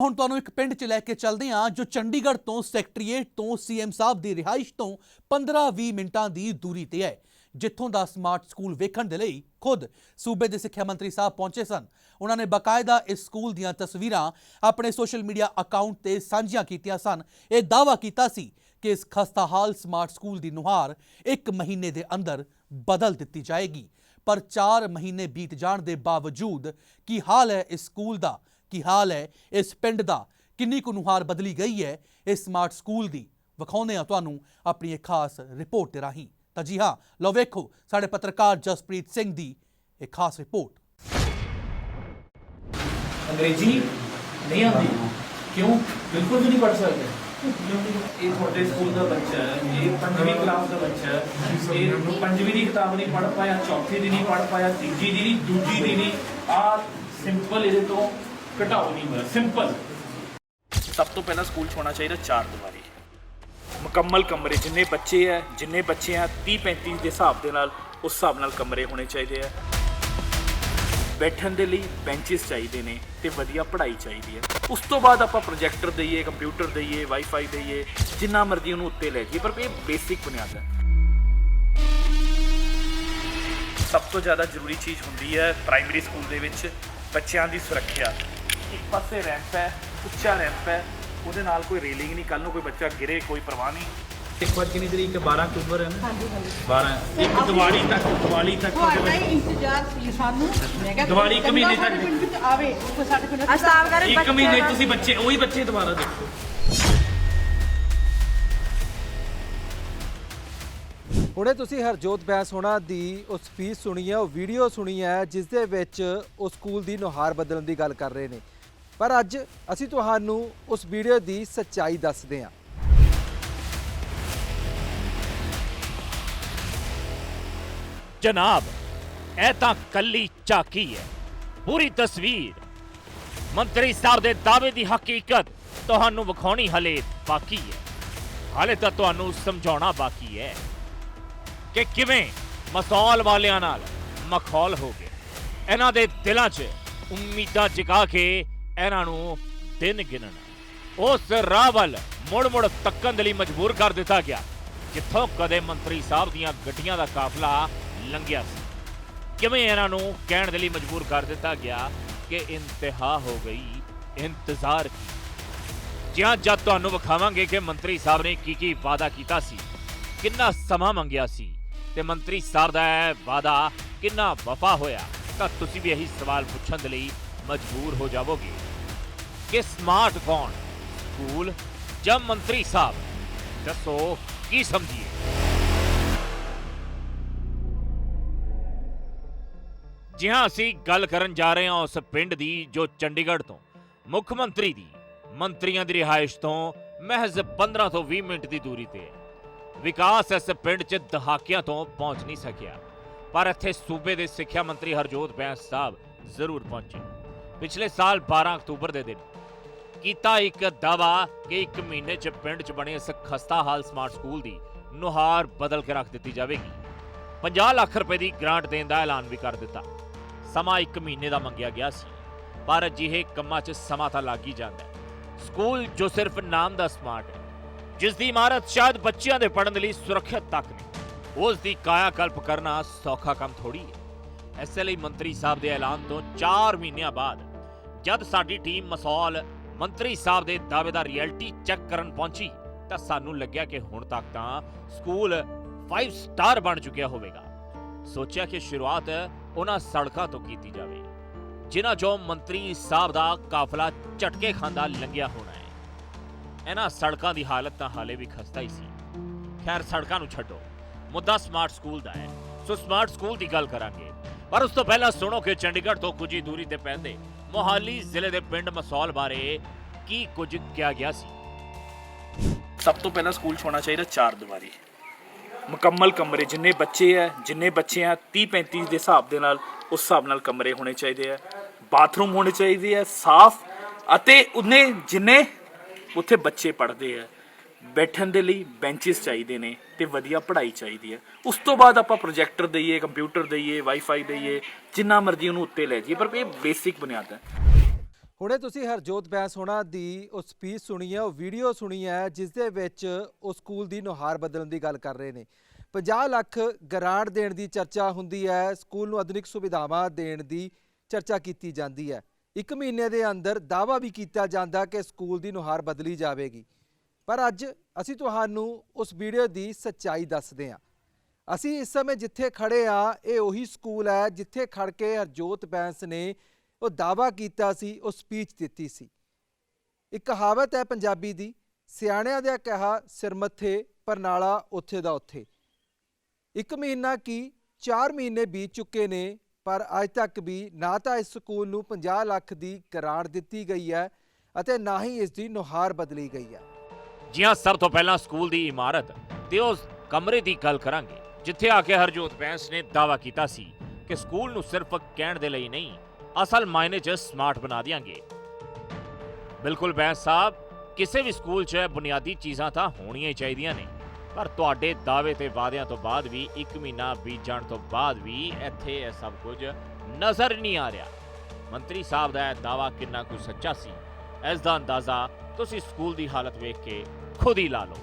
ਹੁਣ ਤੁਹਾਨੂੰ ਇੱਕ ਪਿੰਡ 'ਚ ਲੈ ਕੇ ਚੱਲਦੇ ਹਾਂ, ਜੋ ਚੰਡੀਗੜ੍ਹ ਤੋਂ ਸੈਕਟਰੀਏਟ ਤੋਂ ਸੀਐਮ ਸਾਹਿਬ ਦੀ ਰਿਹਾਇਸ਼ ਤੋਂ 15-20 ਮਿੰਟਾਂ ਦੀ ਦੂਰੀ ਤੇ ਹੈ, ਜਿੱਥੋਂ ਦਾ ਸਮਾਰਟ ਸਕੂਲ ਵੇਖਣ ਦੇ ਲਈ ਖੁਦ ਸੂਬੇ ਦੇ ਸਿੱਖਿਆ ਮੰਤਰੀ ਸਾਹਿਬ ਪਹੁੰਚੇ ਸਨ। ਉਹਨਾਂ ਨੇ ਬਕਾਇਦਾ ਇਸ ਸਕੂਲ ਦੀਆਂ ਤਸਵੀਰਾਂ ਆਪਣੇ ਸੋਸ਼ਲ ਮੀਡੀਆ ਅਕਾਊਂਟ ਤੇ ਸਾਂਝੀਆਂ ਕੀਤੀਆਂ ਸਨ। ਇਹ ਦਾਅਵਾ ਕੀਤਾ ਸੀ ਕਿ ਇਸ ਖਸਤਾਹਾਲ ਸਮਾਰਟ ਸਕੂਲ ਦੀ ਨੁਹਾਰ ਇੱਕ ਮਹੀਨੇ ਦੇ ਅੰਦਰ ਬਦਲ ਦਿੱਤੀ ਜਾਏਗੀ। ਪਰ 4 ਮਹੀਨੇ ਬੀਤ ਜਾਣ ਦੇ ਬਾਵਜੂਦ ਕੀ ਹਾਲ ਹੈ ਇਸ ਸਕੂਲ ਦਾ? ਕੀ ਹਾਲ ਹੈ? ਇਸ ਪਿੰਡ ਦਾ ਕਿੰਨੀ ਕੁ ਨੁਹਾਰ ਬਦਲੀ ਗਈ ਹੈ? ਇਸ ਸਮਾਰਟ ਸਕੂਲ ਦੀ ਵਿਖਾਉਂਦੇ ਹਾਂ ਤੁਹਾਨੂੰ ਆਪਣੀ ਇੱਕ ਖਾਸ ਰਿਪੋਰਟ ਦੇ ਰਾਹੀਂ। ਤਾਂ ਜੀ ਹਾਂ, ਲਓ ਵੇਖੋ ਸਾਡੇ ਪੱਤਰਕਾਰ ਜਸਪ੍ਰੀਤ ਸਿੰਘ ਦੀ ਇੱਕ ਖਾਸ ਰਿਪੋਰਟ ਅੰਗਰੇਜ਼ੀ ਨਹੀਂ ਆਉਂਦੀ? ਕਿਉਂ? ਬਿਲਕੁਲ ਵੀ ਨਹੀਂ ਪੜ ਸਕਦੇ। ਇਹ ਤੁਹਾਡੇ ਸਕੂਲ ਦਾ ਬੱਚਾ ਹੈ, ਇਹ ਪੰਜਵੀਂ ਕਲਾਸ ਦਾ ਬੱਚਾ ਹੈ। ਇਹ ਪੰਜਵੀਂ ਦੀ ਕਿਤਾਬ ਨਹੀਂ ਪੜ ਪਾਇਆ, ਚੌਥੀ ਦੀ ਨਹੀਂ ਪੜ ਪਾਇਆ, ਤੀਜੀ ਦੀ ਨਹੀਂ, ਦੂਜੀ ਦੀ ਨਹੀਂ। ਆ ਸਿੰਪਲ ਇਹਦੇ ਤੋਂ ਘਟਾਓ ਨਹੀਂ ਹੋਇਆ ਸਿੰਪਲ ਸਭ ਤੋਂ ਪਹਿਲਾਂ ਸਕੂਲ 'ਚ ਹੋਣਾ ਚਾਹੀਦਾ ਚਾਰ ਦੀਵਾਰੀ। ਮੁਕੰਮਲ ਕਮਰੇ, ਜਿੰਨੇ ਬੱਚੇ ਹੈ ਜਿੰਨੇ ਬੱਚੇ ਆ 30 35 ਦੇ ਹਿਸਾਬ ਦੇ ਨਾਲ ਉਸ ਹਿਸਾਬ ਨਾਲ ਕਮਰੇ ਹੋਣੇ ਚਾਹੀਦੇ ਆ। ਬੈਠਣ ਦੇ ਲਈ ਬੈਂਚਸ ਚਾਹੀਦੇ ਨੇ ਤੇ ਵਧੀਆ ਪੜ੍ਹਾਈ ਚਾਹੀਦੀ ਹੈ ਉਸ ਤੋਂ ਬਾਅਦ ਆਪਾਂ ਪ੍ਰੋਜੈਕਟਰ ਦਈਏ ਕੰਪਿਊਟਰ ਦਈਏ ਵਾਈਫਾਈ ਦਈਏ, ਜਿੰਨਾ ਮਰਜ਼ੀ ਉਹਨੂੰ ਉੱਤੇ ਲੈ ਜਾਈਏ, ਪਰ ਇਹ ਬੇਸਿਕ ਬੁਨਿਆਦ ਹੈ ਸਭ ਤੋਂ ਜ਼ਿਆਦਾ ਜ਼ਰੂਰੀ ਚੀਜ਼ ਹੁੰਦੀ ਹੈ ਪ੍ਰਾਇਮਰੀ ਸਕੂਲ ਦੇ ਵਿੱਚ ਬੱਚਿਆਂ ਦੀ ਸੁਰੱਖਿਆ। ਇੱਕ ਪਾਸੇ ਰੈਂਪ ਹੈ ਉੱਚਾ ਰੈਂਪ ਹੈ ਉਹਦੇ ਨਾਲ ਕੋਈ ਰੇਲਿੰਗ ਨਹੀਂ ਕੱਲ ਨੂੰ ਕੋਈ ਬੱਚਾ ਗਿਰੇ ਕੋਈ ਪਰਵਾਹ ਨਹੀਂ। ਇੱਕ ਵਾਰ ਕਿੰਨੀ ਤਰੀਕ 12 ਅਕਤੂਬਰ ਹੈ ਨਾ? ਹਾਂਜੀ ਹਾਂਜੀ। 12 ਇੱਕ ਦੀਵਾਲੀ ਤੱਕ ਦੀਵਾਲੀ ਤੱਕ ਤੁਹਾਡਾ ਹੀ ਇੰਤਜ਼ਾਰ ਸੀ ਸਾਨੂੰ। ਮੈਂ ਕਿਹਾ ਦੀਵਾਲੀ ਇੱਕ ਮਹੀਨੇ ਸਾਡੇ ਤੱਕ। ਪਿੰਡ ਵਿੱਚ ਆਵੇ ਕੋਈ ਸਾਡੇ ਪਿੰਡ ਵਿੱਚ ਅਸਾਬ ਕਰੇ ਇੱਕ ਮਹੀਨੇ 'ਚ ਤੁਸੀਂ ਬੱਚੇ ਉਹੀ ਬੱਚੇ ਦੁਬਾਰਾ ਦੇਖੋ। ਹੁਣੇ ਤੁਸੀਂ ਹਰਜੋਤ ਬੈਂਸ ਹੋਣਾ ਦੀ ਉਹ ਸਪੀਚ ਸੁਣੀ ਹੈ ਉਹ ਵੀਡੀਓ ਸੁਣੀ ਹੈ ਜਿਸ ਦੇ ਵਿੱਚ ਉਹ ਸਕੂਲ ਦੀ ਨੁਹਾਰ ਬਦਲਣ ਦੀ ਗੱਲ ਕਰ ਰਹੇ ਨੇ। ਪਰ ਅੱਜ ਅਸੀਂ ਤੁਹਾਨੂੰ ਉਸ ਵੀਡੀਓ ਦੀ ਸੱਚਾਈ ਦੱਸਦੇ ਹਾਂ। ਜਨਾਬ, ਇਹ ਤਾਂ ਕੱਲੀ ਝਾਕੀ ਹੈ। ਪੂਰੀ ਤਸਵੀਰ। ਮੰਤਰੀ ਸਾਹਿਬ ਦੇ ਦਾਅਵੇ ਦੀ ਹਕੀਕਤ ਤੁਹਾਨੂੰ ਵਿਖਾਉਣੀ ਹਲੇ ਬਾਕੀ ਹੈ। ਹਾਲੇ ਤਾਂ ਤੁਹਾਨੂੰ ਸਮਝਾਉਣਾ ਬਾਕੀ ਹੈ ਕਿ ਕਿਵੇਂ ਮਸੌਲ ਵਾਲਿਆਂ ਨਾਲ ਮਖੌਲ ਹੋ ਗਏ। ਇਹਨਾਂ ਦੇ ਦਿਲਾਂ 'ਚ ਉਮੀਦਾਂ ਜਗਾ ਕੇ ਇਹਨਾਂ ਨੂੰ ਦਿਨ ਗਿਣਨਾ। ਉਸ ਰਾਹ ਵੱਲ ਮੁੜ-ਮੁੜ ਤੱਕਣ ਦੇ ਲਈ ਮਜਬੂਰ ਕਰ ਦਿੱਤਾ ਗਿਆ, ਜਿੱਥੋਂ ਕਦੇ ਮੰਤਰੀ ਸਾਹਿਬ ਦੀਆਂ ਗੱਡੀਆਂ ਦਾ ਕਾਫਲਾ ਲੰਘਿਆ ਸੀ। ਕਿਵੇਂ ਇਹਨਾਂ ਨੂੰ ਕਹਿਣ ਦੇ ਲਈ ਮਜਬੂਰ ਕਰ ਦਿੱਤਾ ਗਿਆ ਕਿ ਇੰਤਹਾ ਹੋ ਗਈ, ਇੰਤਜ਼ਾਰ ਕੀ? ਜਿਹਾਂ ਜਦ ਤੁਹਾਨੂੰ ਵਿਖਾਵਾਂਗੇ ਕਿ ਮੰਤਰੀ ਸਾਹਿਬ ਨੇ ਕੀ ਕੀ ਵਾਅਦਾ ਕੀਤਾ ਸੀ, ਕਿੰਨਾ ਸਮਾਂ ਮੰਗਿਆ ਸੀ, ਤੇ ਮੰਤਰੀ ਸਾਹਿਬ ਦਾ ਇਹ ਵਾਅਦਾ ਕਿੰਨਾ ਵਫਾ ਹੋਇਆ, ਤਾਂ ਤੁਸੀਂ ਵੀ ਇਹੀ ਸਵਾਲ ਪੁੱਛਣ ਦੇ ਲਈ ਮਜਬੂਰ ਹੋ ਜਾਵੋਗੇ। ਕਿ ਸਮਾਰਟ ਕੌਣ ਸਕੂਲ ਜਾਂ ਮੰਤਰੀ ਸਾਹਿਬ ਦੱਸੋ ਕੀ ਸਮਝੀਏ ਜੀ ਹਾਂ ਅਸੀਂ ਗੱਲ ਕਰਨ ਜਾ ਰਹੇ ਹਾਂ ਉਸ ਪਿੰਡ ਦੀ ਜੋ ਚੰਡੀਗੜ੍ਹ ਤੋਂ ਮੁੱਖ ਮੰਤਰੀ ਦੀ ਮੰਤਰੀਆਂ ਦੀ ਰਿਹਾਇਸ਼ ਤੋਂ ਮਹਿਜ਼ 15 ਤੋਂ 20 ਮਿੰਟ ਦੀ ਦੂਰੀ ਤੇ ਹੈ ਵਿਕਾਸ ਇਸ ਪਿੰਡ 'ਚ ਦਹਾਕਿਆਂ ਤੋਂ ਪਹੁੰਚ ਨਹੀਂ ਸਕਿਆ ਪਰ ਇੱਥੇ ਸੂਬੇ ਦੇ ਸਿੱਖਿਆ ਮੰਤਰੀ ਹਰਜੋਤ ਬੈਂਸ ਸਾਹਿਬ ਜ਼ਰੂਰ ਪਹੁੰਚੇ ਪਿਛਲੇ ਸਾਲ 12 ਅਕਤੂਬਰ ਦੇ ਦਿਨ ਕੀਤਾ ਇੱਕ ਦਾਵਾ ਕਿ ਇੱਕ ਮਹੀਨੇ 'ਚ ਪਿੰਡ 'ਚ ਬਣੇ ਇਸ ਖਸਤਾ ਹਾਲ ਸਮਾਰਟ ਸਕੂਲ ਦੀ ਨੁਹਾਰ ਬਦਲ ਕੇ ਰੱਖ ਦਿੱਤੀ ਜਾਵੇਗੀ। 50 ਲੱਖ ਰੁਪਏ ਦੀ ਗ੍ਰਾਂਟ ਦੇਣ ਦਾ ਐਲਾਨ ਵੀ ਕਰ ਦਿੱਤਾ। ਸਮਾਂ ਇੱਕ ਮਹੀਨੇ ਦਾ ਮੰਗਿਆ ਗਿਆ ਸੀ, ਪਰ ਅਜਿਹੇ ਕੰਮਾਂ 'ਚ ਸਮਾਂ ਤਾਂ ਲੱਗ ਹੀ ਜਾਂਦਾ ਹੈ। ਸਕੂਲ ਜੋ ਸਿਰਫ ਨਾਮ ਦਾ ਸਮਾਰਟ ਹੈ, ਜਿਸ ਦੀ ਇਮਾਰਤ ਸ਼ਾਇਦ ਬੱਚਿਆਂ ਦੇ ਪੜ੍ਹਨ ਦੇ ਲਈ ਸੁਰੱਖਿਅਤ ਤੱਕ ਨਹੀਂ, ਉਸ ਦੀ ਕਾਇਆ ਕਲਪ ਕਰਨਾ ਸੌਖਾ ਕੰਮ ਥੋੜੀ ਹੈ। ਐਸੇ ਲਈ ਮੰਤਰੀ ਸਾਹਿਬ ਦੇ ਐਲਾਨ ਤੋਂ 4 ਮਹੀਨਿਆਂ ਬਾਅਦ ਜਦ ਸਾਡੀ ਟੀਮ ਮਸੌਲ ਮੰਤਰੀ ਸਾਹਿਬ ਦੇ ਦਾਅਵੇ ਦਾ ਰਿਐਲਿਟੀ ਚੈੱਕ ਕਰਨ ਪਹੁੰਚੀ ਤਾਂ ਸਾਨੂੰ ਲੱਗਿਆ ਕਿ ਹੁਣ ਤੱਕ ਤਾਂ ਸਕੂਲ 5 ਸਟਾਰ ਬਣ ਚੁੱਕਿਆ ਹੋਵੇਗਾ। ਸੋਚਿਆ ਕਿ ਸ਼ੁਰੂਆਤ ਉਹਨਾਂ ਸੜਕਾਂ ਤੋਂ ਕੀਤੀ ਜਾਵੇ, ਜਿਨ੍ਹਾਂ ਚੋਂ ਮੰਤਰੀ ਸਾਹਿਬ ਦਾ ਕਾਫਲਾ ਝਟਕੇ ਖਾਂਦਾ ਲੰਘਿਆ ਹੋਣਾ ਹੈ। ਇਹਨਾਂ ਸੜਕਾਂ ਦੀ ਹਾਲਤ ਤਾਂ ਹਾਲੇ ਵੀ ਖਸਤਾ ਹੀ ਸੀ। ਖੈਰ, ਸੜਕਾਂ ਨੂੰ ਛੱਡੋ, ਮੁੱਦਾ ਸਮਾਰਟ ਸਕੂਲ ਦਾ ਹੈ, ਸੋ ਸਮਾਰਟ ਸਕੂਲ ਦੀ ਗੱਲ ਕਰਾਂਗੇ। ਪਰ ਉਸ ਤੋਂ ਪਹਿਲਾਂ ਸੁਣੋ ਕਿ ਚੰਡੀਗੜ੍ਹ ਤੋਂ ਕੁਝ ਹੀ ਦੂਰੀ ਤੇ ਪੈਂਦੇ ਮੋਹਾਲੀ ਜ਼ਿਲ੍ਹੇ ਦੇ ਪਿੰਡ ਮਸੌਲ ਬਾਰੇ ਕੀ ਕੁਝ ਕਿਹਾ ਗਿਆ ਸੀ? ਸਭ ਤੋਂ ਪਹਿਲਾਂ ਸਕੂਲ 'ਚ ਹੋਣਾ ਚਾਹੀਦਾ ਚਾਰ ਦੀਵਾਰੀ। ਮੁਕੰਮਲ ਕਮਰੇ ਜਿੰਨੇ ਬੱਚੇ ਹੈ ਜਿੰਨੇ ਬੱਚੇ ਆ 30 35 ਦੇ ਹਿਸਾਬ ਦੇ ਨਾਲ ਉਸ ਹਿਸਾਬ ਨਾਲ ਕਮਰੇ ਹੋਣੇ ਚਾਹੀਦੇ ਆ ਬਾਥਰੂਮ ਹੋਣੇ ਚਾਹੀਦੇ ਆ ਸਾਫ਼ ਅਤੇ ਉਹਨੇ ਜਿੰਨੇ ਉੱਥੇ ਬੱਚੇ ਪੜ੍ਹਦੇ ਆ ਬੈਠਣ ਦੇ ਲਈ ਬੈਂਚਸ ਚਾਹੀਦੇ ਨੇ ਤੇ ਵਧੀਆ ਪੜ੍ਹਾਈ ਚਾਹੀਦੀ ਹੈ। ਉਸ ਤੋਂ ਬਾਅਦ ਆਪਾਂ ਪ੍ਰੋਜੈਕਟਰ ਦਈਏ ਕੰਪਿਊਟਰ ਦਈਏ ਵਾਈਫਾਈ ਦਈਏ, ਜਿੰਨਾ ਮਰਜ਼ੀ ਉਹਨੂੰ ਉੱਤੇ ਲੈ ਜਾਈਏ, ਪਰ ਇਹ ਬੇਸਿਕ ਬੁਨਿਆਦ ਹੈ। ਹੁਣੇ ਤੁਸੀਂ ਹਰਜੋਤ ਬੈਂਸ ਹੋਣਾ ਦੀ ਉਹ ਸਪੀਚ ਸੁਣੀ ਹੈ, ਉਹ ਵੀਡੀਓ ਸੁਣੀ ਹੈ ਜਿਸ ਦੇ ਵਿੱਚ ਉਹ ਸਕੂਲ ਦੀ ਨੁਹਾਰ ਬਦਲਣ ਦੀ ਗੱਲ ਕਰ ਰਹੇ ਨੇ। 50 ਲੱਖ ਗਰਾਂਟ ਦੇਣ ਦੀ ਚਰਚਾ ਹੁੰਦੀ ਹੈ ਸਕੂਲ ਨੂੰ ਆਧੁਨਿਕ ਸੁਵਿਧਾਵਾਂ ਦੇਣ ਦੀ ਚਰਚਾ ਕੀਤੀ ਜਾਂਦੀ ਹੈ। ਇੱਕ ਮਹੀਨੇ ਦੇ ਅੰਦਰ ਦਾਅਵਾ ਵੀ ਕੀਤਾ ਜਾਂਦਾ ਕਿ ਸਕੂਲ ਦੀ ਨੁਹਾਰ ਬਦਲੀ ਜਾਵੇਗੀ। ਪਰ ਅੱਜ ਅਸੀਂ ਤੁਹਾਨੂੰ ਉਸ ਵੀਡੀਓ ਦੀ ਸੱਚਾਈ ਦੱਸਦੇ ਹਾਂ। ਅਸੀਂ ਇਸ ਸਮੇਂ ਜਿੱਥੇ ਖੜੇ ਆ ਇਹ ਉਹੀ ਸਕੂਲ ਹੈ ਜਿੱਥੇ ਖੜ ਕੇ ਹਰਜੋਤ ਬੈਂਸ ਨੇ ਉਹ ਦਾਵਾ ਕੀਤਾ ਸੀ, ਉਹ ਸਪੀਚ ਦਿੱਤੀ ਸੀ। ਇੱਕ ਕਹਾਵਤ ਹੈ ਪੰਜਾਬੀ ਦੀ, ਸਿਆਣਿਆਂ ਦਾ ਕਿਹਾ ਸਿਰ ਮੱਥੇ ਪਰ ਉੱਥੇ ਦਾ ਉੱਥੇ। ਇੱਕ ਮਹੀਨਾ ਕੀ 4 ਮਹੀਨੇ ਬੀਤ ਚੁੱਕੇ ਨੇ, ਪਰ ਅੱਜ ਤੱਕ ਵੀ ਨਾ ਤਾਂ ਇਸ ਸਕੂਲ ਨੂੰ 50 ਲੱਖ ਦੀ ਗ੍ਰਾਂਟ ਦਿੱਤੀ ਗਈ ਹੈ ਅਤੇ ਨਾ ਹੀ ਇਸ ਦੀ ਨੁਹਾਰ ਬਦਲੀ ਗਈ ਹੈ। ਜੀ ਹਾਂ ਸਭ ਤੋਂ ਪਹਿਲਾਂ ਸਕੂਲ ਦੀ ਇਮਾਰਤ ਤੇ ਉਸ ਕਮਰੇ ਦੀ ਗੱਲ ਕਰਾਂਗੇ, ਜਿੱਥੇ ਆ ਕੇ ਹਰਜੋਤ ਬੈਂਸ ਨੇ ਦਾਵਾ ਕੀਤਾ ਸੀ ਕਿ ਸਕੂਲ ਨੂੰ ਸਿਰਫ ਕਹਿਣ ਦੇ ਲਈ ਨਹੀਂ, ਅਸਲ ਮਾਇਨੇ 'ਚ ਸਮਾਰਟ ਬਣਾ ਦਿਆਂਗੇ। ਬਿਲਕੁਲ ਬੈਂਸ ਸਾਹਿਬ, ਕਿਸੇ ਵੀ ਸਕੂਲ 'ਚ ਬੁਨਿਆਦੀ ਚੀਜ਼ਾਂ ਤਾਂ ਹੋਣੀਆਂ ਹੀ ਚਾਹੀਦੀਆਂ ਨੇ, ਪਰ ਤੁਹਾਡੇ ਦਾਅਵੇ ਤੇ ਵਾਅਦਿਆਂ ਤੋਂ ਬਾਅਦ ਵੀ 1 ਮਹੀਨਾ ਬੀਤ ਜਾਣ ਤੋਂ ਬਾਅਦ ਵੀ ਇੱਥੇ ਇਹ ਸਭ ਕੁਝ ਨਜ਼ਰ ਨਹੀਂ ਆ ਰਿਹਾ। ਮੰਤਰੀ ਸਾਹਿਬ ਦਾ ਇਹ ਦਾਵਾ ਕਿੰਨਾ ਕੁ ਸੱਚਾ ਸੀ, ਇਸ ਦਾ ਅੰਦਾਜ਼ਾ ਤੁਸੀਂ ਸਕੂਲ ਦੀ ਹਾਲਤ ਵੇਖ ਕੇ ਖੁਦ ਹੀ ਲਾ ਲਓ।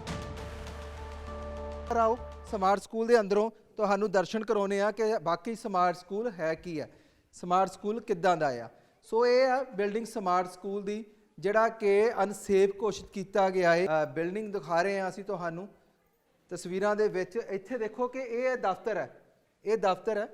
ਆਓ, ਸਮਾਰਟ ਸਕੂਲ ਦੇ ਅੰਦਰੋਂ ਤੁਹਾਨੂੰ ਦਰਸ਼ਨ ਕਰਾਉਨੇ ਆ ਕਿ ਬਾਕੀ ਸਮਾਰਟ ਸਕੂਲ ਹੈ ਕੀ ਹੈ। ਸਮਾਰਟ ਸਕੂਲ ਕਿੱਦਾਂ ਦਾ ਆ? ਸੋ ਇਹ ਆ ਬਿਲਡਿੰਗ ਸਮਾਰਟ ਸਕੂਲ ਦੀ, ਜਿਹੜਾ ਕਿ ਅਨਸੇਫ ਘੋਸ਼ਿਤ ਕੀਤਾ ਗਿਆ ਹੈ। ਬਿਲਡਿੰਗ ਦਿਖਾ ਰਹੇ ਹਾਂ ਅਸੀਂ ਤੁਹਾਨੂੰ। ਤਸਵੀਰਾਂ ਦੇ ਵਿੱਚ ਇੱਥੇ ਦੇਖੋ ਕਿ ਇਹ ਦਫ਼ਤਰ ਹੈ। ਇਹ ਦਫ਼ਤਰ ਹੈ,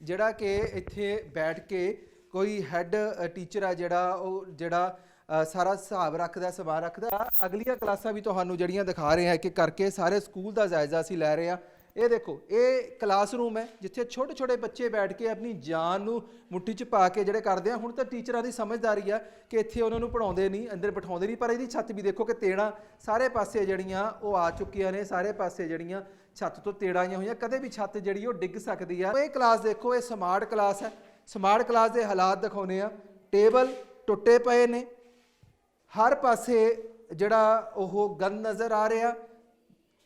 ਜਿਹੜਾ ਕਿ ਇੱਥੇ ਬੈਠ ਕੇ ਕੋਈ ਹੈੱਡ ਟੀਚਰ ਆ ਜਿਹੜਾ ਉਹ, ਜਿਹੜਾ ਸਾਰਾ ਹਿਸਾਬ ਰੱਖਦਾ ਸਮਾਨ ਰੱਖਦਾ। ਅਗਲੀਆਂ ਕਲਾਸਾਂ ਵੀ ਤੁਹਾਨੂੰ ਜਿਹੜੀਆਂ ਦਿਖਾ ਰਹੇ ਹਾਂ ਕਿ ਕਰਕੇ ਸਾਰੇ ਸਕੂਲ ਦਾ ਜਾਇਜ਼ਾ ਅਸੀਂ ਲੈ ਰਹੇ ਹਾਂ। ਇਹ ਦੇਖੋ, ਇਹ ਕਲਾਸਰੂਮ ਹੈ, ਜਿੱਥੇ ਛੋਟੇ ਛੋਟੇ ਬੱਚੇ ਬੈਠ ਕੇ ਆਪਣੀ ਜਾਨ ਨੂੰ ਮੁੱਠੀ 'ਚ ਪਾ ਕੇ ਜਿਹੜੇ ਕਰਦੇ ਆ, ਹੁਣ ਤਾਂ ਟੀਚਰਾਂ ਦੀ ਸਮਝਦਾਰੀ ਆ ਕਿ ਇੱਥੇ ਉਹਨਾਂ ਨੂੰ ਪੜਾਉਂਦੇ ਨਹੀਂ, ਅੰਦਰ ਬਿਠਾਉਂਦੇ ਨਹੀਂ, ਪਰ ਇਹਦੀ ਛੱਤ ਵੀ ਦੇਖੋ ਕਿ ਤੇੜਾਂ ਸਾਰੇ ਪਾਸੇ ਜਿਹੜੀਆਂ, ਉਹ ਆ ਚੁੱਕੀਆਂ ਨੇ, ਸਾਰੇ ਪਾਸੇ ਜਿਹੜੀਆਂ ਛੱਤ ਤੋਂ ਤੇੜਾਂ ਆਈਆਂ ਹੋਈਆਂ। ਕਦੇ ਵੀ ਛੱਤ ਜਿਹੜੀ, ਉਹ ਡਿੱਗ ਸਕਦੀ ਆ। ਇਹ ਕਲਾਸ ਦੇਖੋ, ਇਹ ਸਮਾਰਟ ਕਲਾਸ ਹੈ। ਸਮਾਰਟ ਕਲਾਸ ਦੇ ਹਾਲਾਤ ਦਿਖਾਉਨੇ ਆ। ਟੇਬਲ ਟੁੱਟੇ ਪਏ ਨੇ ਹਰ ਪਾਸੇ ਜਿਹੜਾ ਉਹ ਗੰਦ ਨਜ਼ਰ ਆ ਰਿਹਾ,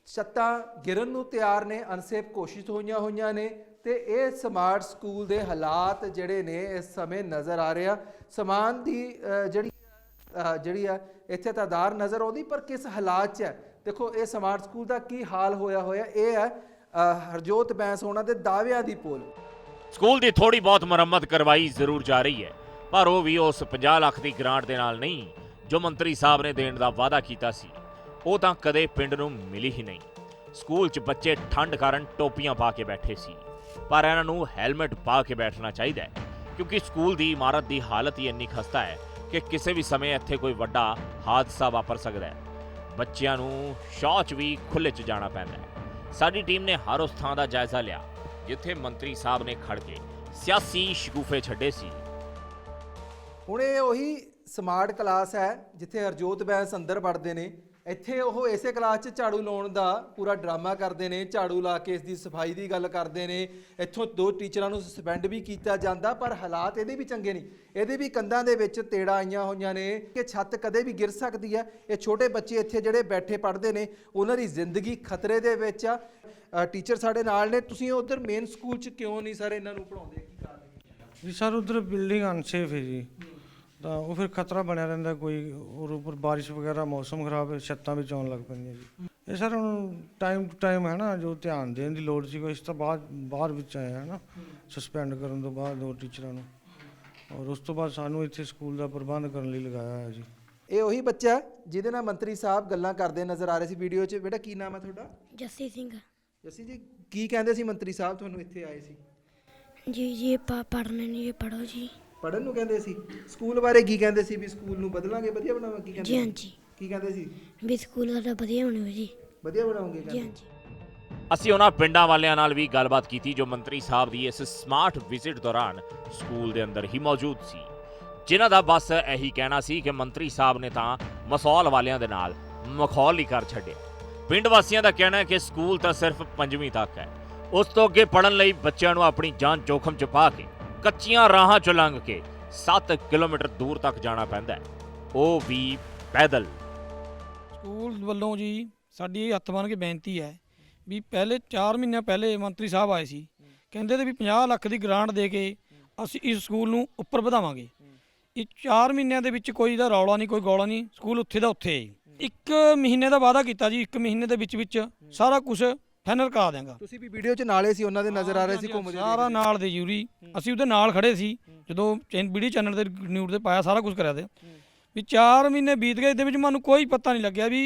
ਛੱਤਾਂ ਗਿਰਨ ਨੂੰ ਤਿਆਰ ਨੇ ਅਨਸੇਫ ਕੋਸ਼ਿਸ਼ ਹੋਈਆਂ ਹੋਈਆਂ ਨੇ ਤੇ ਇਹ ਸਮਾਰਟ ਸਕੂਲ ਦੇ ਹਾਲਾਤ ਜਿਹੜੇ ਨੇ, ਇਸ ਸਮੇਂ ਨਜ਼ਰ ਆ ਰਿਹਾ। ਸਮਾਨ ਦੀ ਜਿਹੜੀ ਜਿਹੜੀ ਆ, ਇੱਥੇ ਤਾਦਾਰ ਨਜ਼ਰ ਆਉਂਦੀ, ਪਰ ਕਿਸ ਹਾਲਾਤ 'ਚ ਹੈ? ਦੇਖੋ, ਇਹ ਸਮਾਰਟ ਸਕੂਲ ਦਾ ਕੀ ਹਾਲ ਹੋਇਆ ਹੋਇਆ, ਇਹ ਹੈ ਹਰਜੋਤ ਬੈਂਸ ਹੋਣਾ ਦੇ ਦਾਅਵਿਆਂ ਦੀ ਪੋਲ। ਸਕੂਲ ਦੀ ਥੋੜੀ ਬਹੁਤ ਮੁਰੰਮਤ ਕਰਵਾਈ ਜ਼ਰੂਰ ਜਾ ਰਹੀ ਹੈ, ਪਰ ਉਹ ਵੀ ਉਸ 50 ਲੱਖ ਦੀ ਗ੍ਰਾਂਟ ਦੇ ਨਾਲ ਨਹੀਂ। ਜੋ ਮੰਤਰੀ ਸਾਹਿਬ ਨੇ ਦੇਣ ਦਾ ਵਾਅਦਾ ਕੀਤਾ ਸੀ, ਉਹ ਤਾਂ ਕਦੇ ਪਿੰਡ ਨੂੰ ਮਿਲੀ ਹੀ ਨਹੀਂ। ਸਕੂਲ 'ਚ ਬੱਚੇ ਠੰਡ ਕਾਰਨ ਟੋਪੀਆਂ ਪਾ ਕੇ ਬੈਠੇ ਸੀ, ਪਰ ਇਹਨਾਂ ਨੂੰ ਹੈਲਮਟ ਪਾ ਕੇ ਬੈਠਣਾ ਚਾਹੀਦਾ ਹੈ, ਕਿਉਂਕਿ ਸਕੂਲ ਦੀ ਇਮਾਰਤ ਦੀ ਹਾਲਤ ਹੀ ਇੰਨੀ ਖਸਤਾ ਹੈ ਕਿ ਕਿਸੇ ਵੀ ਸਮੇਂ ਇੱਥੇ ਕੋਈ ਵੱਡਾ ਹਾਦਸਾ ਵਾਪਰ ਸਕਦਾ ਹੈ। ਬੱਚਿਆਂ ਨੂੰ ਸ਼ੌਚ ਵੀ ਖੁੱਲ੍ਹੇ 'ਚ ਜਾਣਾ ਪੈਂਦਾ ਹੈ। ਸਾਡੀ ਟੀਮ ਨੇ ਹਰ ਉਸ ਥਾਂ ਦਾ ਜਾਇਜ਼ਾ ਲਿਆ, ਜਿੱਥੇ ਮੰਤਰੀ ਸਾਹਿਬ ਨੇ ਖੜ ਕੇ ਸਿਆਸੀ ਸ਼ਗੂਫੇ ਛੱਡੇ ਸੀ। ਹੁਣ ਇਹ ਉਹੀ ਸਮਾਰਟ ਕਲਾਸ ਹੈ ਜਿੱਥੇ ਹਰਜੋਤ ਬੈਂਸ ਅੰਦਰ ਵੜਦੇ ਨੇ। ਇੱਥੇ ਉਹ ਇਸੇ ਕਲਾਸ 'ਚ ਝਾੜੂ ਲਾਉਣ ਦਾ ਪੂਰਾ ਡਰਾਮਾ ਕਰਦੇ ਨੇ ਝਾੜੂ ਲਾ ਕੇ ਇਸ ਦੀ ਸਫ਼ਾਈ ਦੀ ਗੱਲ ਕਰਦੇ ਨੇ। ਇੱਥੋਂ ਦੋ ਟੀਚਰਾਂ ਨੂੰ ਸਸਪੈਂਡ ਵੀ ਕੀਤਾ ਜਾਂਦਾ ਪਰ ਹਾਲਾਤ ਇਹਦੇ ਵੀ ਚੰਗੇ ਨਹੀਂ ਇਹਦੇ ਵੀ ਕੰਧਾਂ ਦੇ ਵਿੱਚ ਤੇੜਾਂ ਆਈਆਂ ਹੋਈਆਂ ਨੇ ਕਿ ਛੱਤ ਕਦੇ ਵੀ ਗਿਰ ਸਕਦੀ ਹੈ। ਇਹ ਛੋਟੇ ਬੱਚੇ ਇੱਥੇ ਜਿਹੜੇ ਬੈਠੇ ਪੜ੍ਹਦੇ ਨੇ ਉਹਨਾਂ ਦੀ ਜ਼ਿੰਦਗੀ ਖਤਰੇ ਦੇ ਵਿੱਚ ਆ। ਟੀਚਰ ਸਾਡੇ ਨਾਲ ਨੇ। ਤੁਸੀਂ ਉਧਰ ਮੇਨ ਸਕੂਲ 'ਚ ਕਿਉਂ ਨਹੀਂ ਸਰ ਇਹਨਾਂ ਨੂੰ ਪੜਾਉਂਦੇ ਕੀ ਕਾਰਨ? ਜੀ ਸਰ ਉਧਰ ਬਿਲਡਿੰਗ ਅਨਸੇਫ ਹੈ ਜੀ। ਤਾਂ ਉਹ ਫਿਰ ਖਤਰਾ ਬਣਿਆ ਰਹਿੰਦਾ ਕੋਈ ਔਰ ਉੱਪਰ ਬਾਰਿਸ਼ ਵਗੈਰਾ ਮੌਸਮ ਖਰਾਬ ਹੈ ਛੱਤਾਂ ਵਿੱਚ ਆਉਣ ਲੱਗ ਪੈਂਦੀਆਂ ਜੀ। ਇਹ ਸਰ ਹੁਣ ਟਾਈਮ ਟੂ ਟਾਈਮ ਹੈ ਨਾ ਜੋ ਧਿਆਨ ਦੇਣ ਦੀ ਲੋੜ ਸੀ ਇਸ ਤੋਂ ਬਾਅਦ ਬਾਹਰ ਵਿੱਚ ਆਇਆ ਹੈ ਨਾ ਸਸਪੈਂਡ ਕਰਨ ਤੋਂ ਬਾਅਦ ਦੋ ਟੀਚਰਾਂ ਨੂੰ। ਔਰ ਉਸ ਤੋਂ ਬਾਅਦ ਸਾਨੂੰ ਇੱਥੇ ਸਕੂਲ ਦਾ ਪ੍ਰਬੰਧ ਕਰਨ ਲਈ ਲਗਾਇਆ ਹੈ ਜੀ। ਇਹ ਉਹੀ ਬੱਚਾ ਹੈ ਜਿਹਦੇ ਨਾਲ ਮੰਤਰੀ ਸਾਹਿਬ ਗੱਲਾਂ ਕਰਦੇ ਨਜ਼ਰ ਆ ਰਹੇ ਸੀ ਵੀਡੀਓ 'ਚ। ਬੇਟਾ ਕੀ ਨਾਮ ਹੈ ਤੁਹਾਡਾ? ਜੱਸੀ ਸਿੰਘ। ਜੱਸੀ ਜੀ ਕੀ ਕਹਿੰਦੇ ਸੀ ਮੰਤਰੀ ਸਾਹਿਬ? ਤੁਹਾਨੂੰ ਇੱਥੇ ਆਏ ਸੀ। ਜੀ ਜੀ ਪਾ ਪੜ੍ਹਨੇ ਨਹੀਂ ਪੜੋ ਜੀ। ਪੜਨ ਨੂੰ ਕਹਿੰਦੇ ਸੀ। ਸਕੂਲ ਬਾਰੇ ਕੀ ਕਹਿੰਦੇ ਸੀ ਵੀ ਸਕੂਲ ਨੂੰ ਬਦਲਾਂਗੇ? ਵਧੀਆ ਬਣਾਵਾਂਗੇ ਕੀ ਕਹਿੰਦੇ ਜੀ? ਹਾਂਜੀ। ਕੀ ਕਹਿੰਦੇ ਸੀ? ਵੀ ਸਕੂਲ ਸਾਡਾ ਵਧੀਆ ਹੋਣਾ ਜੀ। ਵਧੀਆ ਬਣਾਉਂਗੇ ਜੀ ਹਾਂਜੀ। ਅਸੀਂ ਉਹਨਾਂ ਪਿੰਡਾਂ ਵਾਲਿਆਂ ਨਾਲ ਵੀ ਗੱਲਬਾਤ ਕੀਤੀ ਜੋ ਮੰਤਰੀ ਸਾਹਿਬ ਦੀ ਇਸ ਸਮਾਰਟ ਵਿਜ਼ਿਟ ਦੌਰਾਨ ਸਕੂਲ ਦੇ ਅੰਦਰ ਹੀ ਮੌਜੂਦ ਸੀ। ਜਿਨ੍ਹਾਂ ਦਾ ਬਸ ਇਹੀ ਕਹਿਣਾ ਸੀ ਕਿ ਮੰਤਰੀ ਸਾਹਿਬ ਨੇ ਤਾਂ ਮਸੌਲ ਵਾਲਿਆਂ ਦੇ ਨਾਲ ਮਖੌਲ ਹੀ ਕਰ ਛੱਡਿਆ ਪਿੰਡ ਵਾਸੀਆਂ ਦਾ ਕਹਿਣਾ ਹੈ ਕਿ ਸਕੂਲ ਤਾਂ ਸਿਰਫ ਪੰਜਵੀਂ ਤੱਕ ਹੈ। ਉਸ ਤੋਂ ਅੱਗੇ ਪੜਨ ਲਈ ਬੱਚਿਆਂ ਨੂੰ ਆਪਣੀ ਜਾਨ ਜੋਖਮ 'ਚ ਪਾ ਕੇ ਕੱਚੀਆਂ ਰਾਹਾਂ 'ਚੋਂ ਲੰਘ ਕੇ 7 ਕਿਲੋਮੀਟਰ ਦੂਰ ਤੱਕ ਜਾਣਾ ਪੈਂਦਾ ਹੈ। ਉਹ ਵੀ ਪੈਦਲ। ਸਕੂਲ ਵੱਲੋਂ ਜੀ ਸਾਡੀ ਇਹ ਹੱਥ ਬੰਨ੍ਹ ਕੇ ਬੇਨਤੀ ਹੈ ਵੀ ਪਹਿਲੇ 4 ਮਹੀਨੇ ਪਹਿਲੇ ਮੰਤਰੀ ਸਾਹਿਬ ਆਏ ਸੀ। ਕਹਿੰਦੇ ਤੇ ਵੀ 50 ਲੱਖ ਦੀ ਗ੍ਰਾਂਟ ਦੇ ਕੇ ਅਸੀਂ ਇਸ ਸਕੂਲ ਨੂੰ ਉੱਪਰ ਵਧਾਵਾਂਗੇ। ਇਹ 4 ਮਹੀਨਿਆਂ ਦੇ ਵਿੱਚ ਕੋਈ ਦਾ ਰੌਲਾ ਨਹੀਂ, ਕੋਈ ਗੌਲਾ ਨਹੀਂ। ਸਕੂਲ ਉੱਥੇ ਦਾ ਉੱਥੇ ਹੈ ਜੀ। ਇੱਕ ਮਹੀਨੇ ਦਾ ਵਾਅਦਾ ਕੀਤਾ ਜੀ, ਇੱਕ ਮਹੀਨੇ ਦੇ ਵਿੱਚ ਵਿੱਚ ਸਾਰਾ ਕੁਝ ਫਾਈਨਲ ਕਰਾ ਦਿਆਂਗਾ। ਤੁਸੀਂ ਵੀ ਵੀਡੀਓ 'ਚ ਨਾਲੇ ਸੀ ਉਹਨਾਂ ਦੇ ਨਜ਼ਰ ਆ ਰਹੇ ਸੀ ਘੁੰਮਦੇ ਸਾਰਾ ਨਾਲ ਦੇ ਜੂਰੀ। ਅਸੀਂ ਉਹਦੇ ਨਾਲ ਖੜੇ ਸੀ ਜਦੋਂ ਵੀਡੀਓ ਚੈਨਲ ਤੇ ਨਿਊਜ਼ ਤੇ ਪਾਇਆ ਸਾਰਾ ਕੁਝ ਕਰਿਆ ਤੇ ਵੀ 4 ਮਹੀਨੇ ਬੀਤ ਗਏ, ਇਹਦੇ ਵਿੱਚ ਮੈਨੂੰ ਕੋਈ ਪਤਾ ਨਹੀਂ ਲੱਗਿਆ ਵੀ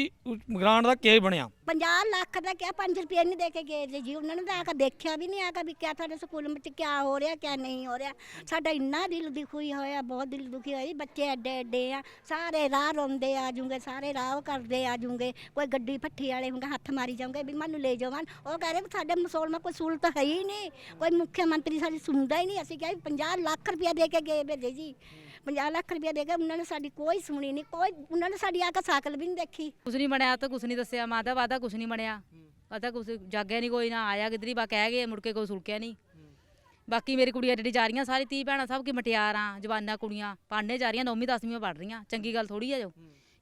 ਗ੍ਰਾਂਟ ਦਾ ਕੀ ਬਣਿਆ। 50 ਲੱਖ ਦਾ ਕਿਆ 5 ਰੁਪਏ ਨਹੀਂ ਦੇ ਕੇ ਗਏ ਜੀ। ਜੀ, ਉਹਨਾਂ ਨੇ ਤਾਂ ਆ ਕੇ ਦੇਖਿਆ ਵੀ ਨਹੀਂ ਆ ਕੇ ਵੀ ਕਿਆ ਤੁਹਾਡੇ ਸਕੂਲ ਵਿੱਚ ਕਿਆ ਹੋ ਰਿਹਾ, ਕਿਆ ਨਹੀਂ ਹੋ ਰਿਹਾ। ਸਾਡਾ ਇੰਨਾ ਦਿਲ ਦੁਖੀ ਹੋਇਆ, ਬਹੁਤ ਦਿਲ ਦੁਖੀ ਹੋਇਆ ਜੀ। ਬੱਚੇ ਐਡੇ ਐਡੇ ਆ, ਸਾਰੇ ਰਾਹ ਰੋਂਦੇ ਆ ਜੂਗੇ ਸਾਰੇ ਰਾਹ ਉਹ ਕਰਦੇ ਆ ਜੂਗੇ ਕੋਈ ਗੱਡੀ ਭੱਠੀ ਵਾਲੇ ਹੁੰਗੇ ਹੱਥ ਮਾਰੀ ਜਾਓਗੇ ਵੀ ਮੈਨੂੰ ਲੈ ਜਾਵਾਂ ਉਹ ਕਹ ਰਹੇ ਵੀ ਸਾਡੇ ਮਸੋਲ ਕੋਈ ਸਹੂਲਤ ਹੈ ਹੀ ਨਹੀਂ। ਕੋਈ ਮੁੱਖ ਮੰਤਰੀ ਸਾਡੀ ਸੁਣਦਾ ਹੀ ਨਹੀਂ। ਅਸੀਂ ਕਿਹਾ ਵੀ 50 ਲੱਖ ਰੁਪਇਆ ਦੇ ਕੇ ਗਏ ਭੇਜੇ ਜੀ। 50 ਲੱਖ ਰੁਪਏ ਦੇ ਗਏ ਉਹਨਾਂ ਨੇ ਸਾਡੀ ਕੋਈ ਸੁਣੀ ਨਹੀਂ ਕੋਈ ਉਹਨਾਂ ਨੇ ਸਾਡੀ ਆ ਸਾਕਲ ਵੀ ਨਹੀਂ ਦੇਖੀ। ਕੁਛ ਨਹੀਂ ਬਣਿਆ ਤਾਂ ਕੁਛ ਨਹੀਂ ਦੱਸਿਆ ਮਾਦਾ ਵਾਦਾ ਕੁਛ ਨਹੀਂ ਬਣਿਆ। ਪਤਾ ਕੁਛ ਜਾਗਿਆ ਨਹੀਂ ਕੋਈ ਨਾ ਆਇਆ ਕਿਧਰੀ ਬਾ ਕਹਿ ਗਏ ਮੁੜ ਕੇ ਕੋਈ ਸੁਲਕਿਆ ਨਹੀਂ। ਬਾਕੀ ਮੇਰੀ ਕੁੜੀਆਂ ਜਿਹੜੀ ਜਾ ਰਹੀਆਂ ਸਾਰੀ ਤੀ ਭੈਣਾਂ ਸਭ ਕੀ ਮਟਿਆਰਾਂ ਜਵਾਨਾਂ ਕੁੜੀਆਂ ਪੜ੍ਹਨੇ ਜਾ ਰਹੀਆਂ ਨੌਵੀਂ ਦਸਵੀਂ ਪੜ ਰਹੀਆਂ। ਚੰਗੀ ਗੱਲ ਥੋੜੀ ਆ ਜੋ।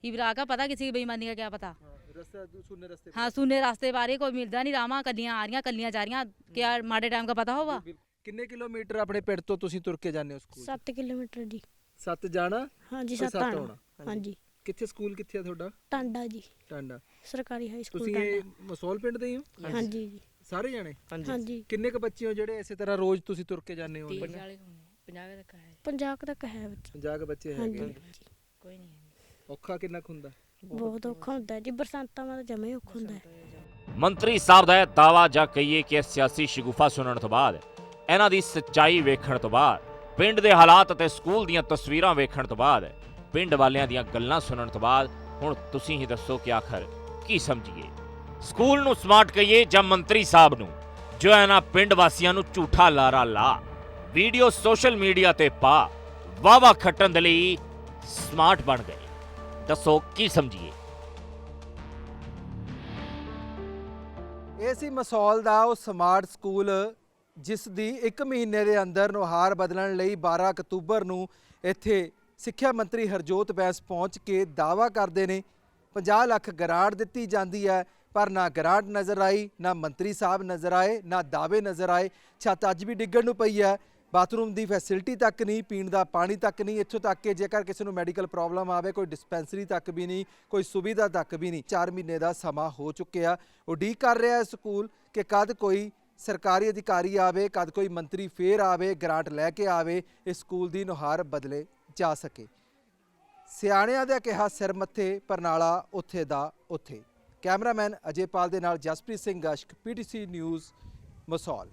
ਇਹ ਵੀਰਾ ਕਾ ਪਤਾ ਕਿਸੇ ਬੇਈਮਾਨੀ ਦਾ ਕਿਆ ਪਤਾ? ਹਾਂ ਸੁਨੇ ਰਸਤੇ ਬਾਰੇ ਕੋਈ ਮਿਲਦਾ ਨਹੀਂ ਰਾਵਾਂ ਕੱਲੀਆਂ ਆ ਰਹੀਆਂ ਕੱਲੀਆਂ ਜਾ ਰਹੀਆਂ। ਕਿਆ ਮਾੜੇ ਟਾਈਮ ਦਾ ਪਤਾ ਹੋਵਾ ਕਿੰਨੇ ਕਿਲੋਮੀਟਰ ਆਪਣੇ ਪਿੰਡ ਤੋਂ ਤੁਸੀਂ ਤੁਰ ਕੇ ਜਾਂਦੇ ਹੋ ਸਕੂਲ? 7 ਕਿਲੋਮੀਟਰ ਜੀ। ਸੱਤ ਜਾਣਾ ਹਾਂਜੀ ਕੋਈ 7 ਸੱਤ ਆਣਾ। ਆਉਣਾ। ਹਾਂਜੀ। ਕਿੱਥੇ ਸਕੂਲ ਕਿੱਥੇ ਆ ਤੁਹਾਡਾ? ਟਾਂਡਾ ਜੀ। ਟਾਂਡਾ। ਸਰਕਾਰੀ ਹਾਈ ਸਕੂਲ ਤੁਸੀਂ ਇਹ ਮਸੌਲ ਪਿੰਡ ਦੇ ਹੀ ਹੋ? ਹਾਂਜੀ। ਜੀ। ਸਾਰੇ ਜਾਣੇ? ਹਾਂਜੀ। ਕਿੰਨੇ ਕ ਬੱਚੇ ਹੋ ਜਿਹੜੇ ਇਸੇ ਤਰ੍ਹਾਂ ਰੋਜ਼ ਤੁਸੀਂ ਤੁਰ ਕੇ ਜਾਂਦੇ ਹੋ? 50 ਕੁ ਤੱਕ ਹੈ। ਬੱਚਾ। 50 ਕ ਬੱਚੇ ਹਾਂਜੀ ਹੈਗੇ ਔਖਾ ਕਿੰਨਾ ਕੁ ਹੁੰਦਾ? ਬਹੁਤ ਔਖਾ ਹੁੰਦਾ ਹੈ ਜੀ। ਬਰਸਾਤਾਂ ਤਾਂ ਜਮੇ ਹੀ ਔਖਾ ਹੁੰਦਾ ਹੈ। ਮੰਤਰੀ ਸਾਹਿਬ ਦਾ ਇਹ ਦਾਵਾ ਜਾਂ ਕਹੀਏ ਕਿ ਇਹ ਸਿਆਸੀ ਸ਼ਗੁਫਾ ਸੁਣਨ ਤੋਂ ਬਾਅਦ ਇਹਨਾਂ ਦੀ ਸੱਚਾਈ ਵੇਖਣ ਤੋਂ ਬਾਅਦ ਪਿੰਡ ਦੇ ਹਾਲਾਤ ਅਤੇ ਸਕੂਲ ਦੀਆਂ ਤਸਵੀਰਾਂ ਵੇਖਣ ਤੋਂ ਬਾਅਦ, ਪਿੰਡ ਵਾਲਿਆਂ ਦੀਆਂ ਗੱਲਾਂ ਸੁਣਨ ਤੋਂ ਬਾਅਦ, ਹੁਣ ਤੁਸੀਂ ਹੀ ਦੱਸੋ ਕਿ ਆਖਰ ਕੀ ਸਮਝੀਏ? ਸਕੂਲ ਨੂੰ ਸਮਾਰਟ ਕਹੀਏ ਜਾਂ ਮੰਤਰੀ ਸਾਹਿਬ ਨੂੰ? ਜੋ ਇਹਨਾਂ ਪਿੰਡ ਵਾਸੀਆਂ ਨੂੰ ਝੂਠਾ ਲਾਰਾ ਲਾ, ਵੀਡੀਓ ਸੋਸ਼ਲ ਮੀਡੀਆ ਤੇ ਪਾ ਵਾਵਾ ਖੱਟਣ ਦੇ ਲਈ ਸਮਾਰਟ ਬਣ ਗਏ। ਦੱਸੋ ਕੀ ਸਮਝੀਏ? ਇਹ ਸੀ ਮਸੌਲ ਦਾ ਉਹ ਸਮਾਰਟ ਸਕੂਲ ਜਿਸ ਦੀ 1 ਮਹੀਨੇ ਦੇ ਅੰਦਰ ਨੁਹਾਰ ਬਦਲਣ ਲਈ 12 ਅਕਤੂਬਰ ਨੂੰ ਇੱਥੇ ਸਿੱਖਿਆ ਮੰਤਰੀ ਹਰਜੋਤ ਬੈਂਸ ਪਹੁੰਚ ਕੇ ਦਾਵਾ ਕਰਦੇ ਨੇ। 50 ਲੱਖ ਗਰਾਂਟ ਦਿੱਤੀ ਜਾਂਦੀ ਹੈ, ਪਰ ਨਾ ਗਰਾਂਟ ਨਜ਼ਰ ਆਈ, ਨਾ ਮੰਤਰੀ ਸਾਹਿਬ ਨਜ਼ਰ ਆਏ, ਨਾ ਦਾਅਵੇ ਨਜ਼ਰ ਆਏ। ਛੱਤ ਅੱਜ ਵੀ ਡਿੱਗਣ ਨੂੰ ਪਈ ਹੈ। ਬਾਥਰੂਮ ਦੀ ਫੈਸਿਲਿਟੀ ਤੱਕ ਨਹੀਂ, ਪੀਣ ਦਾ ਪਾਣੀ ਤੱਕ ਨਹੀਂ, ਇੱਥੋਂ ਤੱਕ ਕਿ ਜੇਕਰ ਕਿਸੇ ਨੂੰ ਮੈਡੀਕਲ ਪ੍ਰੋਬਲਮ ਆਵੇ, ਕੋਈ ਡਿਸਪੈਂਸਰੀ ਤੱਕ ਵੀ ਨਹੀਂ, ਕੋਈ ਸੁਵਿਧਾ ਤੱਕ ਵੀ ਨਹੀਂ। 4 ਮਹੀਨੇ ਦਾ ਸਮਾਂ ਹੋ ਚੁੱਕਿਆ। ਉਡੀਕ ਕਰ ਰਿਹਾ ਹੈ ਸਕੂਲ ਕਿ ਕਦ ਕੋਈ ਸਰਕਾਰੀ ਅਧਿਕਾਰੀ ਆਵੇ, ਕਦ ਕੋਈ ਮੰਤਰੀ ਫੇਰ ਆਵੇ, ਗ੍ਰਾਂਟ ਲੈ ਕੇ ਆਵੇ ਇਸ ਸਕੂਲ ਦੀ ਨੁਹਾਰ ਬਦਲੇ ਜਾ ਸਕੇ। ਸਿਆਣਿਆਂ ਦਾ ਕਿਹਾ ਸਿਰ ਮੱਥੇ, ਪਰਨਾਲਾ ਉੱਥੇ ਦਾ ਉੱਥੇ। ਕੈਮਰਾਮੈਨ ਅਜੇਪਾਲ ਦੇ ਨਾਲ ਜਸਪ੍ਰੀਤ ਸਿੰਘ ਗਸ਼ਕ ਪੀਟੀਸੀ ਨਿਊਜ਼, ਮਸੌਲ।